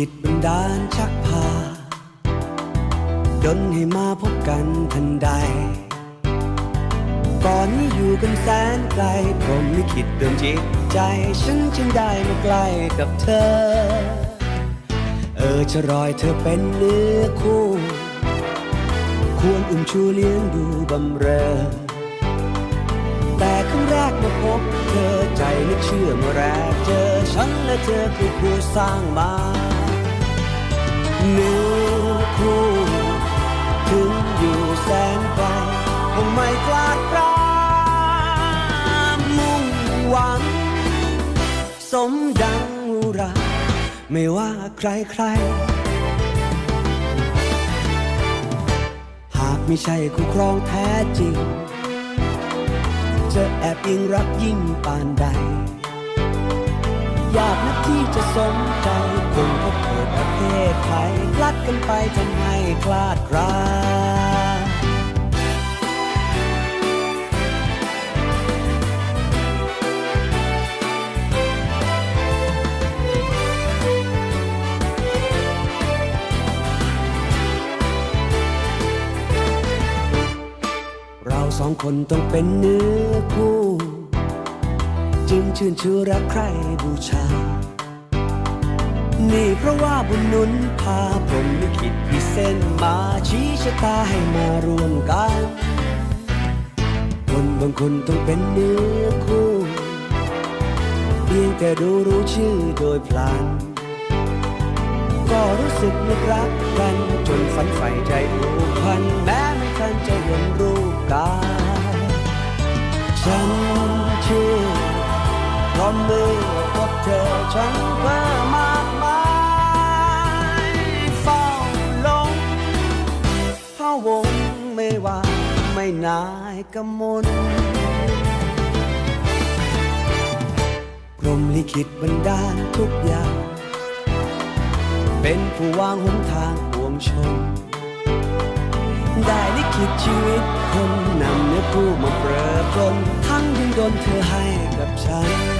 มลิขิตบันดาลชักพา ดนให้มาพบกันทันใด ก่อนนี้อยู่กันแสนไกลพรหมลิขิตเดิมจิตใจ ฉันจึงได้มาใกล้กับเธอ เออจะรอยเธอเป็นเนื้อคู่ ควรอุ้มชูเลี้ยงดูบำเรอแต่ครั้งแรกมาพบเธอใจไม่เชื่อเมื่อแรกเจอฉันและเธอคือผู้สร้างมา นื้อคู่ถึงอยู่แสนไกลคงไม่กลาดปรามุ่งหวัง สมดังอุราไม่ว่าใครใคร หากไม่ใช่คู่ครองแท้จริง จะแอบยิงรักยิ่งปานใด ยากนักที่จะสมใจคงพบเกิดประเทศไทยพลัดกันไปทำให้คลาดคลาเราสองคนต้องเป็นเนื้อคู่ จึงชื่นชื่อรักใครบูชา นี่เพราะว่าบุญนุนพาผมลิขิตที่เส้นมาชี้ชะตาให้มารวมกัน คนบางคนต้องเป็นเนื้อคู่เพียงแต่ดูรู้ชื่อโดยพลัน ก็รู้สึกนึกรักกันจนฝันใฝ่ใจผูกพันแม้ไม่ทันจะเห็นรูปกายฉัน เพราะเมื่อพบเธอฉันเพิ่มมากมายเฝ้าหลงเข้าวงไม่ว่าไม่นายกมลพรมลิขิตบันดาลทุกอย่าง เป็นผู้วางหนทางปวงชน ได้ลิขิตชีวิตคนนำเนื้อคู่มาเปรอปรนทั้งดึงดนเธอให้กับฉัน